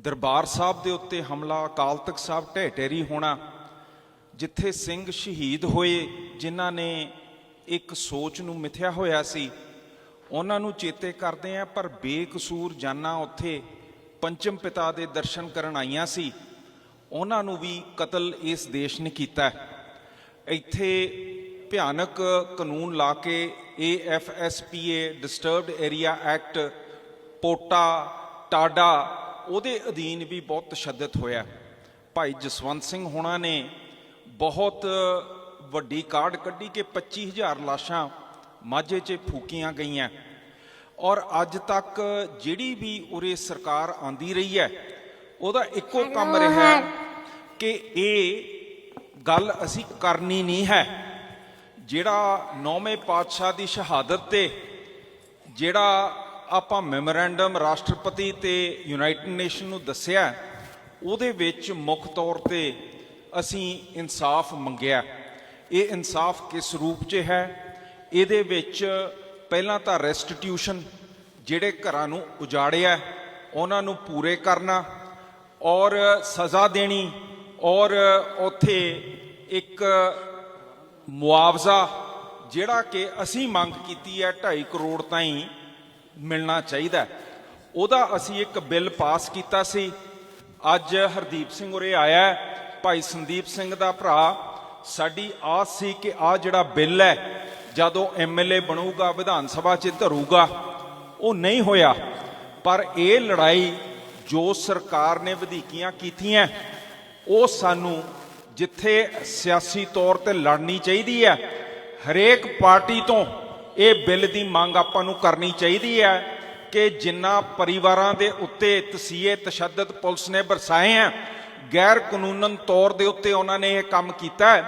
ਦਰਬਾਰ ਸਾਹਿਬ ਦੇ ਉੱਤੇ ਹਮਲਾ, ਅਕਾਲ ਤਖਤ ਸਾਹਿਬ ਢਹਿ ਢੇਰੀ ਹੋਣਾ, ਜਿੱਥੇ ਸਿੰਘ ਸ਼ਹੀਦ ਹੋਏ, ਜਿਨ੍ਹਾਂ ਨੇ ਇੱਕ ਸੋਚ ਨੂੰ ਮਿਥਿਆ ਹੋਇਆ ਸੀ, ਉਹਨਾਂ ਨੂੰ ਚੇਤੇ ਕਰਦੇ ਆ, ਪਰ ਬੇਕਸੂਰ ਜਾਨਾਂ ਉੱਥੇ ਪੰਚਮ ਪਿਤਾ ਦੇ ਦਰਸ਼ਨ ਕਰਨ ਆਈਆਂ ਸੀ। ਉਹਨਾਂ ਨੂੰ ਵੀ ਕਤਲ ਇਸ ਦੇਸ਼ ਨੇ ਕੀਤਾ। ਇੱਥੇ ਭਿਆਨਕ ਕਾਨੂੰਨ ਲਾ ਕੇ AFSPA disturbed area act POTA, TADA ਉਹਦੇ ਅਧੀਨ ਵੀ ਬਹੁਤ ਤਸ਼ੱਦਦ ਹੋਇਆ। ਭਾਈ ਜਸਵੰਤ ਸਿੰਘ ਹੋਣਾ ਨੇ ਬਹੁਤ ਵੱਡੀ ਕਾਰਡ ਕੱਢੀ ਕਿ 25000 ਲਾਸ਼ਾਂ ਮਾਝੇ 'ਚ ਫੂਕੀਆਂ ਗਈਆਂ। ਔਰ ਅੱਜ ਤੱਕ ਜਿਹੜੀ ਵੀ ਉਰੇ ਸਰਕਾਰ ਆਂਦੀ ਰਹੀ ਹੈ ਉਹਦਾ ਇੱਕੋ ਕੰਮ ਰਿਹਾ ਕਿ ਇਹ ਗੱਲ ਅਸੀਂ ਕਰਨੀ ਨਹੀਂ ਹੈ। ਜਿਹੜਾ ਨੌਵੇਂ ਪਾਤਸ਼ਾਹ ਦੀ ਸ਼ਹਾਦਤ ਤੇ ਜਿਹੜਾ ਆਪਾਂ ਮੈਮੋਰੈਂਡਮ ਰਾਸ਼ਟਰਪਤੀ ਤੇ ਯੂਨਾਈਟਿਡ ਨੇਸ਼ਨ ਨੂੰ ਦੱਸਿਆ, ਉਹਦੇ ਵਿੱਚ ਮੁੱਖ ਤੌਰ ਤੇ ਅਸੀਂ ਇਨਸਾਫ ਮੰਗਿਆ। ਇਹ ਇਨਸਾਫ ਕਿਸ ਰੂਪ 'ਚ ਹੈ? ਇਹਦੇ ਵਿੱਚ ਪਹਿਲਾਂ ਤਾਂ ਰੈਸਟੀਟਿਊਸ਼ਨ ਜਿਹੜੇ ਘਰਾਂ ਨੂੰ ਉਜਾੜਿਆ, ਉਹਨਾਂ ਨੂੰ ਪੂਰੇ ਕਰਨਾ ਔਰ ਸਜ਼ਾ ਦੇਣੀ ਔਰ ਉਥੇ ਇੱਕ ਮੁਆਵਜ਼ਾ ਜਿਹੜਾ ਕਿ ਅਸੀਂ ਮੰਗ ਕੀਤੀ ਹੈ 2.5 ਕਰੋੜ ਤਾਈਂ ਮਿਲਣਾ ਚਾਹੀਦਾ ਉਹਦਾ ਅਸੀਂ ਇੱਕ ਬਿੱਲ ਪਾਸ ਕੀਤਾ ਸੀ। ਅੱਜ ਹਰਦੀਪ ਸਿੰਘ ਉਰੇ ਆਇਆ ਭਾਈ ਸੰਦੀਪ ਸਿੰਘ ਦਾ ਭਰਾ, ਸਾਡੀ ਆਸ ਸੀ ਕਿ ਆ ਜਿਹੜਾ ਬਿੱਲ ਹੈ, ਜਦੋਂ ਐਮਐਲਏ ਬਣੂਗਾ, ਵਿਧਾਨ ਸਭਾ 'ਚ ਧਰੂਗਾ, ਉਹ ਨਹੀਂ ਹੋਇਆ। ਪਰ ਇਹ ਲੜਾਈ ਜੋ ਸਰਕਾਰ ਨੇ ਵਧੀਕੀਆਂ ਕੀਤੀਆਂ, ਉਹ ਸਾਨੂੰ ਜਿੱਥੇ ਸਿਆਸੀ ਤੌਰ ਤੇ ਲੜਨੀ ਚਾਹੀਦੀ ਹੈ, ਹਰੇਕ ਪਾਰਟੀ ਤੋਂ ਇਹ ਬਿੱਲ ਦੀ ਮੰਗ ਆਪਾਂ ਨੂੰ ਕਰਨੀ ਚਾਹੀਦੀ ਹੈ ਕਿ ਜਿੰਨਾ ਪਰਿਵਾਰਾਂ ਦੇ ਉੱਤੇ ਤਸੀਹੇ, ਤਸ਼ੱਦਦ ਪੁਲਿਸ ਨੇ ਬਰਸਾਏ ਆ ਗੈਰ ਕਾਨੂੰਨਨ ਤੌਰ ਦੇ ਉੱਤੇ ਉਹਨਾਂ ਨੇ ਇਹ ਕੰਮ ਕੀਤਾ ਹੈ।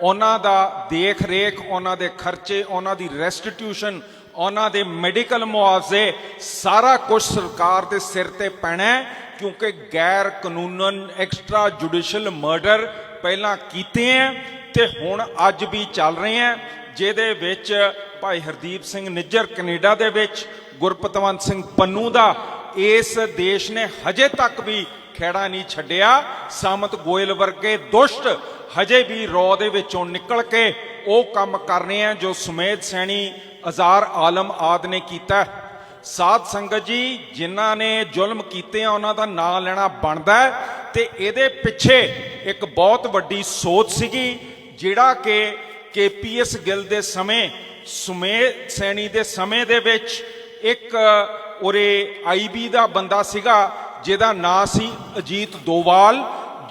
ਉਹਨਾਂ ਦਾ ਦੇਖ ਰੇਖ ਉਹਨਾਂ ਦੇ ਖਰਚੇ, ਉਹਨਾਂ ਦੀ ਰੈਸਟੀਟਿਊਸ਼ਨ ਉਹਨਾਂ ਦੇ ਮੈਡੀਕਲ ਮੁਆਵਜ਼ੇ, ਸਾਰਾ ਕੁਝ ਸਰਕਾਰ ਦੇ ਸਿਰ ਤੇ ਪੈਣਾ ਕਿਉਂਕਿ ਗੈਰ ਕਾਨੂੰਨਨ ਐਕਸਟਰਾ ਜੁਡੀਸ਼ੀਅਲ ਮਰਡਰ ਪਹਿਲਾਂ ਕੀਤੇ ਹੈ ਤੇ ਹੁਣ ਅੱਜ ਵੀ ਚੱਲ ਰਹੇ ਹੈ, ਜਿਹਦੇ ਵਿੱਚ ਭਾਈ ਹਰਦੀਪ ਸਿੰਘ ਨਿੱਜਰ ਕੈਨੇਡਾ ਦੇ ਵਿੱਚ, ਗੁਰਪਤਵੰਤ ਸਿੰਘ ਪੰਨੂ ਦਾ, ਇਸ ਦੇਸ਼ ਨੇ ਹਜੇ ਤੱਕ ਵੀ ਖੇੜਾ ਨਹੀਂ ਛੱਡਿਆ। ਸਾਮਤ ਗੋਇਲ ਵਰਗੇ ਦੁਸ਼ਟ ਹਜੇ ਵੀ ਰੌ ਦੇ ਵਿੱਚੋਂ ਨਿਕਲ ਕੇ ਉਹ ਕੰਮ ਕਰ ਰਹੇ ਆ ਜੋ ਸੁਮੇਧ ਸੈਣੀ, ਅਜ਼ਾਰ ਆਲਮ ਆਦ ਨੇ ਕੀਤਾ। ਸਾਧ ਸੰਗਤ ਜੀ, ਜਿਨ੍ਹਾਂ ਨੇ ਜ਼ੁਲਮ ਕੀਤੇ ਆ, ਉਹਨਾਂ ਦਾ ਨਾਂ ਲੈਣਾ ਬਣਦਾ ਹੈ ਤੇ ਇਹਦੇ ਪਿੱਛੇ ਇੱਕ ਬਹੁਤ ਵੱਡੀ ਸੋਚ ਸੀਗੀ, ਜਿਹੜਾ ਕਿ ਕੇਪੀਐਸ ਗਿੱਲ ਦੇ ਸਮੇਂ ਸੁਮੇਧ ਸੈਣੀ ਦੇ ਸਮੇਂ ਦੇ ਵਿੱਚ ਇੱਕ, ਉਰੇ ਆਈਬੀ ਦਾ ਬੰਦਾ ਸੀਗਾ, ਜਿਹਦਾ ਨਾਂ ਸੀ ਅਜੀਤ ਦੋਵਾਲ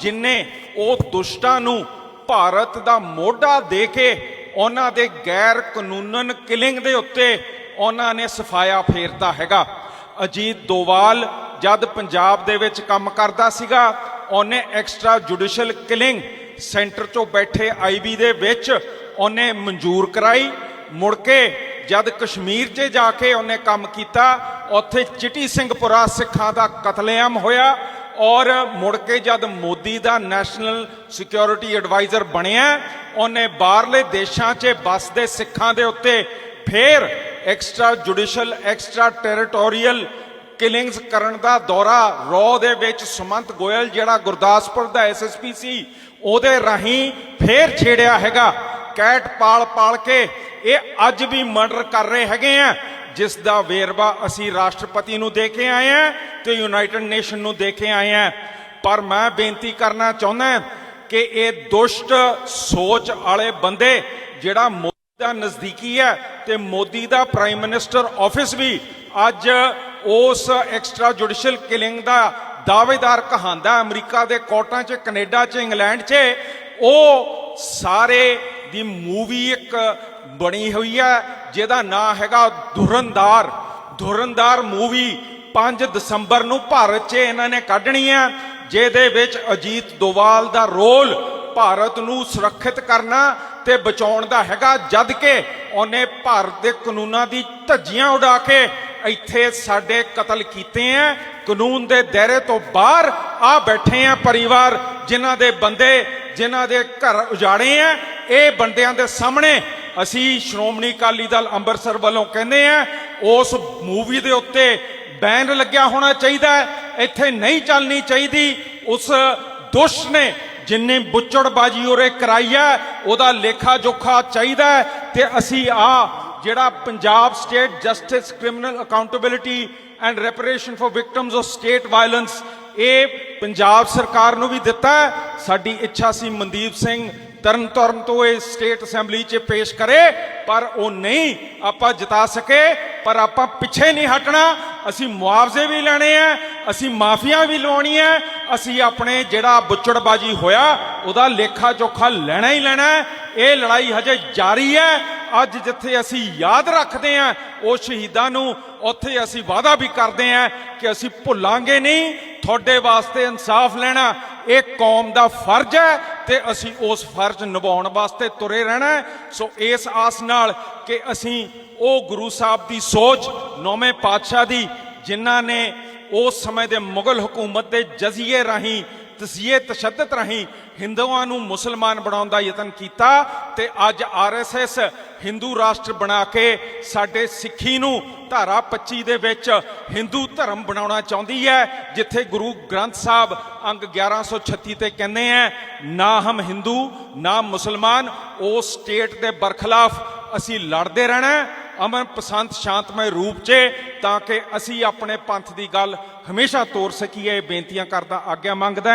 ਜਿਨੇ ਉਹ ਦੁਸ਼ਟਾਂ ਨੂੰ ਭਾਰਤ ਦਾ ਮੋਢਾ ਦੇ ਕੇ ਉਹਨਾਂ ਦੇ ਗੈਰ ਕਾਨੂੰਨਨ ਕਿਲਿੰਗ ਦੇ ਉੱਤੇ ਉਹਨਾਂ ਨੇ ਸਫਾਇਆ ਫੇਰਤਾ ਹੈਗਾ। ਅਜੀਤ ਦੋਵਾਲ ਜਦ ਪੰਜਾਬ ਦੇ ਵਿੱਚ ਕੰਮ ਕਰਦਾ ਸੀਗਾ, ਉਹਨੇ ਐਕਸਟਰਾ ਜੁਡੀਸ਼ੀਅਲ ਕਿਲਿੰਗ ਸੈਂਟਰ 'ਚੋਂ ਬੈਠੇ ਆਈਬੀ ਦੇ ਵਿੱਚ ਉਹਨੇ ਮਨਜ਼ੂਰ ਕਰਾਈ। ਮੁੜ ਕੇ ਜਦ ਕਸ਼ਮੀਰ 'ਚ ਜਾ ਕੇ ਉਹਨੇ ਕੰਮ ਕੀਤਾ, ਉੱਥੇ ਚਿੱਟੀ ਸਿੰਘਪੁਰਾ ਸਿੱਖਾਂ ਦਾ ਕਤਲੇਆਮ ਹੋਇਆ ਔਰ ਮੁੜ ਕੇ ਜਦ ਮੋਦੀ ਦਾ ਨੈਸ਼ਨਲ ਸਿਕਿਉਰਿਟੀ ਐਡਵਾਈਜ਼ਰ ਬਣਿਆ, ਉਹਨੇ ਬਾਹਰਲੇ ਦੇਸ਼ਾਂ 'ਚ ਬਸਦੇ ਸਿੱਖਾਂ ਦੇ ਉੱਤੇ ਫੇਰ extra judicial extra territorial killings ਕਰਨ ਦਾ ਦੌਰਾ ਰੋ ਦੇ ਵਿੱਚ ਸੁਮੰਤ ਗੋਇਲ ਜਿਹੜਾ ਗੁਰਦਾਸਪੁਰ ਦਾ ਐਸਐਸਪੀ ਸੀ, ਉਹਦੇ ਰਾਹੀਂ ਫੇਰ ਛੇੜਿਆ ਹੈਗਾ। ਕੈਟ ਪਾਲ ਪਾਲ ਕੇ ਇਹ ਅੱਜ ਵੀ ਮਰਡਰ ਕਰ ਰਹੇ ਹੈਗੇ ਆ। ਜਿਸ ਦਾ ਵੇਰਵਾ ਅਸੀਂ ਰਾਸ਼ਟਰਪਤੀ ਨੂੰ ਦੇ ਕੇ ਆਏ ਆ ਤੇ ਯੂਨਾਈਟਿਡ ਨੇਸ਼ਨ ਨੂੰ ਦੇ ਕੇ ਆਏ ਆ। ਪਰ ਮੈਂ ਬੇਨਤੀ ਕਰਨਾ ਚਾਹੁੰਦਾ ਕਿ ਇਹ ਦੁਸ਼ਟ ਸੋਚ ਵਾਲੇ ਬੰਦੇ, ਜਿਹੜਾ ਮੋਦੀ ਦਾ ਨਜ਼ਦੀਕੀ ਹੈ ਤੇ ਮੋਦੀ ਦਾ ਪ੍ਰਾਈਮ ਮਿਨਿਸਟਰ ਆਫਿਸ ਵੀ ਅੱਜ ਉਸ ਐਕਸਟਰਾ ਜੁਡੀਸ਼ੀਅਲ ਕਿਲਿੰਗ ਦਾ ਦਾਅਵੇਦਾਰ ਕਹਾਂਦਾ ਅਮਰੀਕਾ ਦੇ ਕੋਰਟਾਂ 'ਚ, ਕੈਨੇਡਾ 'ਚ, ਇੰਗਲੈਂਡ 'ਚ, ਉਹ ਸਾਰੇ ਦੀ ਮੂਵੀ ਇੱਕ ਬਣੀ ਹੋਈ ਹੈ, ਜਿਹਦਾ ਨਾਮ ਹੈਗਾ ਧੁਰੰਦਾਰ ਧੁਰੰਦਾਰ ਮੂਵੀ 5 ਦਸੰਬਰ ਨੂੰ ਭਾਰਤ 'ਚ ਇਹਨਾਂ ਨੇ ਕੱਢਣੀ ਹੈ, ਜਿਹਦੇ ਵਿੱਚ ਅਜੀਤ ਦੋਵਾਲ ਦਾ ਰੋਲ ਭਾਰਤ ਨੂੰ ਸੁਰੱਖਿਅਤ ਕਰਨਾ ਤੇ ਬਚਾਉਣ ਦਾ ਹੈਗਾ ਜਦ ਕਿ ਉਹਨੇ ਭਾਰਤ ਦੇ ਕਾਨੂੰਨਾਂ ਦੀ ਧੱਜੀਆਂ ਉਡਾ ਕੇ ਇੱਥੇ ਸਾਡੇ ਕਤਲ ਕੀਤੇ ਆ ਕਾਨੂੰਨ ਦੇ ਦਾਇਰੇ ਤੋਂ ਬਾਹਰ ਆ ਬੈਠੇ ਆ ਪਰਿਵਾਰ, ਜਿਨ੍ਹਾਂ ਦੇ ਬੰਦੇ, ਜਿਨ੍ਹਾਂ ਦੇ ਘਰ ਉਜਾੜੇ ਆ ਇਹ ਬੰਦਿਆਂ ਦੇ ਸਾਹਮਣੇ ਅਸੀਂ ਸ਼੍ਰੋਮਣੀ ਅਕਾਲੀ ਦਲ ਅੰਮ੍ਰਿਤਸਰ ਵੱਲੋਂ ਕਹਿੰਦੇ ਆ, ਉਸ ਮੂਵੀ ਦੇ ਉੱਤੇ ਬੈਨ ਲੱਗਿਆ ਹੋਣਾ ਚਾਹੀਦਾ ਇੱਥੇ ਨਹੀਂ ਚੱਲਣੀ ਚਾਹੀਦੀ। ਉਸ ਦੁਸ਼ ਨੇ ਜਿੰਨੇ ਬੁੱਚੜਬਾਜੀ ਉਰੇ ਕਰਾਈ ਹੈ, ਉਹਦਾ ਲੇਖਾ ਜੋਖਾ ਚਾਹੀਦਾ ਤੇ ਅਸੀਂ ਆ ਜਿਹੜਾ Punjab state justice criminal accountability and reparation for victims of state violence ਇਹ ਪੰਜਾਬ ਸਰਕਾਰ ਨੂੰ ਵੀ ਦਿੱਤਾ ਸਾਡੀ ਇੱਛਾ ਸੀ ਮਨਦੀਪ ਸਿੰਘ ਤਰਨ ਤਾਰਨ ਤੋਂ ਇਹ ਸਟੇਟ ਅਸੈਂਬਲੀ 'ਚ ਪੇਸ਼ ਕਰੇ, ਪਰ ਉਹ ਨਹੀਂ, ਆਪਾਂ ਜਿਤਾ ਸਕੇ, ਪਰ ਆਪਾਂ ਪਿੱਛੇ ਨਹੀਂ ਹਟਣਾ। ਅਸੀਂ ਮੁਆਵਜ਼ੇ ਵੀ ਲੈਣੇ ਆ, ਅਸੀਂ ਮਾਫੀਆਂ ਵੀ ਲਵਾਉਣੀ ਲਵਾਉਣੀਆਂ ਅਸੀਂ ਆਪਣੇ ਜਿਹੜਾ ਬੁੱਚੜਬਾਜੀ ਹੋਇਆ, ਉਹਦਾ ਲੇਖਾ ਜੋਖਾ ਲੈਣਾ ਹੀ ਲੈਣਾ ਇਹ ਲੜਾਈ ਹਜੇ ਜਾਰੀ ਹੈ। ਅੱਜ ਜਿੱਥੇ ਅਸੀਂ ਯਾਦ ਰੱਖਦੇ ਹਾਂ, ਉਹ ਸ਼ਹੀਦਾਂ ਨੂੰ, ਉੱਥੇ ਅਸੀਂ ਵਾਅਦਾ ਵੀ ਕਰਦੇ ਹਾਂ ਕਿ ਅਸੀਂ ਭੁੱਲਾਂਗੇ ਨਹੀਂ। ਤੁਹਾਡੇ ਵਾਸਤੇ ਇਨਸਾਫ ਲੈਣਾ, ਇਹ ਕੌਮ ਦਾ ਫਰਜ਼ ਹੈ। ਤੇ ਅਸੀਂ ਉਸ ਫਰਜ਼ ਨਿਭਾਉਣ ਵਾਸਤੇ ਤੁਰੇ ਰਹਿਣਾ ਸੋ ਇਸ ਆਸ ਨਾਲ ਕਿ ਅਸੀਂ ਉਹ ਗੁਰੂ ਸਾਹਿਬ ਦੀ ਸੋਚ, ਨੌਵੇਂ ਪਾਤਸ਼ਾਹ ਦੀ, ਜਿਨ੍ਹਾਂ ਨੇ ਉਸ ਸਮੇਂ ਦੇ ਮੁਗਲ ਹਕੂਮਤ ਦੇ ਜਜ਼ੀਏ ਰਾਹੀਂ, ਤਸੀਹੇ ਤਸ਼ੱਦਦ ਰਾਹੀਂ ਹਿੰਦੂਆਂ ਨੂੰ ਮੁਸਲਮਾਨ ਬਣਾਉਣ ਦਾ ਯਤਨ ਕੀਤਾ ਤੇ ਅੱਜ ਆਰਐਸਐਸ ਹਿੰਦੂ ਰਾਸ਼ਟਰ ਬਣਾ ਕੇ ਸਾਡੇ ਸਿੱਖੀ ਨੂੰ ਧਾਰਾ 25 ਦੇ ਵਿੱਚ ਹਿੰਦੂ ਧਰਮ ਬਣਾਉਣਾ ਚਾਹੁੰਦੀ ਹੈ, ਜਿੱਥੇ ਗੁਰੂ ਗ੍ਰੰਥ ਸਾਹਿਬ ਅੰਗ 1136 ਤੇ ਕਹਿੰਦੇ ਆ ਨਾ ਹਮ ਹਿੰਦੂ, ਨਾ ਮੁਸਲਮਾਨ ਉਸ ਸਟੇਟ ਦੇ ਬਰਖਲਾਫ ਅਸੀਂ ਲੜਦੇ ਰਹਿਣਾ ਅਮਨ ਪਸੰਦ ਸ਼ਾਂਤਮਈ ਰੂਪ 'ਚ ਤਾਂ ਕਿ ਅਸੀਂ ਆਪਣੇ ਪੰਥ ਦੀ ਗੱਲ ਹਮੇਸ਼ਾ ਤੋਰ ਸਕੀਏ। ਬੇਨਤੀਆਂ ਕਰਦਾ ਆਗਿਆ ਮੰਗਦਾ